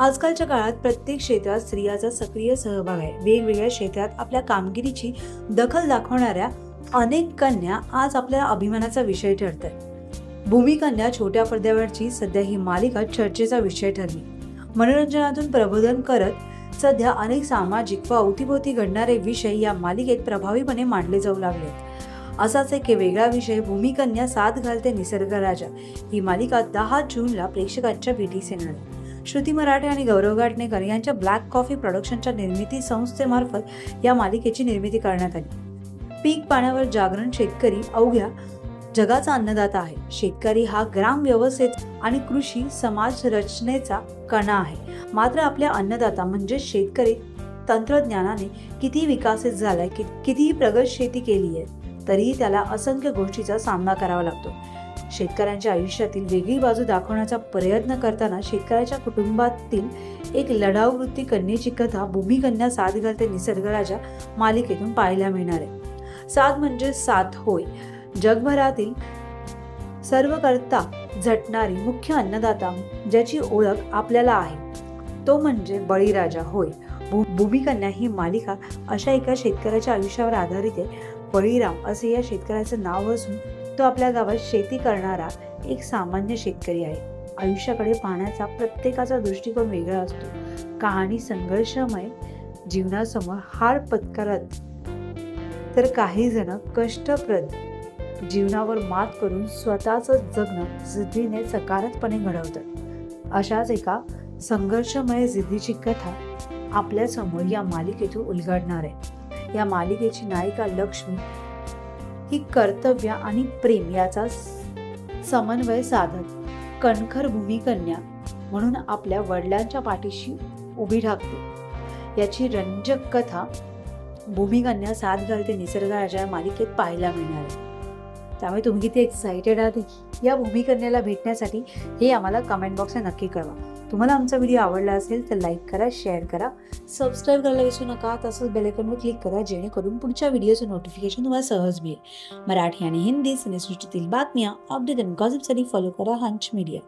आजकालच्या काळात प्रत्येक क्षेत्रात स्त्रियाचा सक्रिय सहभाग आहे. वेगवेगळ्या क्षेत्रात आपल्या कामगिरीची दखल दाखवणाऱ्या अनेक कन्या आज आपल्या अभिमानाचा विषय ठरत आहेत भूमिकन्या छोट्या पडद्यावरची सध्या ही मालिका चर्चेचा विषय ठरली. मनोरंजनातून प्रबोधन करत सध्या अनेक सामाजिक व अवतीभोवती घडणारे विषय या मालिकेत प्रभावीपणे मांडले जाऊ लागले. असाच एक वेगळा विषय भूमिकन्या साथ घालते निसर्ग राजा. ही मालिका दहा जूनला प्रेक्षकांच्या भेटीस येणार आहे. श्रुती मराठे आणि गौरव गाटणेकर यांच्या ब्लॅक कॉफी प्रोडक्शनच्या निर्मिती संस्थेमार्फत या मालिकेची निर्मिती करण्यात आली. पीक पाण्यावर जागरण शेतकरी अवघ्या जगाचा अन्नदाता आहे. शेतकरी हा ग्राम व्यवस्थेत आणि कृषी समाज रचनेचा कणा आहे. मात्र आपल्या अन्नदाता म्हणजे शेतकरी तंत्रज्ञानाने किती विकसित झालाय कितीही प्रगत शेती केली आहे तरीही त्याला असंख्य गोष्टीचा सामना करावा लागतो. शेतकऱ्यांच्या आयुष्यातील वेगळी बाजू दाखवण्याचा प्रयत्न करताना शेतकऱ्याच्या कुटुंबातील एक लढाऊ वृत्ती कन्येची कथा भूमिकन्या साथ घालते निसर्गराजा मालिकेतून पाहायला मिळणार आहे. साथ म्हणजे साथ होय. जगभरातील सर्व करता झटणारी मुख्य अन्नदाता ज्याची ओळख आपल्याला आहे तो म्हणजे बळीराजा होय. भू- भूमिकन्या ही मालिका अशा एका शेतकऱ्याच्या आयुष्यावर आधारित आहे. बळीराम असे या शेतकऱ्याचं नाव असून तो आपल्या गावात शेती करणारा एक सामान्य शेतकरी आहे. आयुष्याकडे पाहण्याचा प्रत्येकाचा दृष्टिकोन वेगळा असतो. कहाणी संघर्षमय जीवनासमोर हार पत्करत तर काही जण कष्टप्रद जीवनावर मात करून स्वतःच जगणं जिद्दीने सकारात्मपणे घडवतात. अशाच एका संघर्षमय जिद्दीची कथा आपल्यासमोर या मालिकेतून उलगडणार आहे. या मालिकेची नायिका लक्ष्मी ही कर्तव्य आणि प्रेम याचा समन्वय साधत कणखर भूमिकन्या म्हणून आपल्या वडिलांच्या पाठीशी उभी ठाकते. याची रंजक कथा भूमिकन्या साथ घालते निसर्गराजा मालिकेत पाहायला मिळणार आहे. त्यामुळे तुम्ही किती एक्साइटेड आहात या भूमिकन्याला भेटण्यासाठी हे आम्हाला कमेंट बॉक्सने नक्की कळवा. तुम्हाला आमचा व्हिडिओ आवडला असेल तर लाईक करा शेअर करा. सबस्क्राईब करायला विसरू नका. तसंच बेलेकॉनवर क्लिक करा जेणेकरून पुढच्या व्हिडिओचं नोटिफिकेशन तुम्हाला सहज मिळेल. मराठी आणि हिंदी सिनेसृष्टीतील बातम्या अपडेट आणि गॉसिपसाठी फॉलो करा हंच मीडिया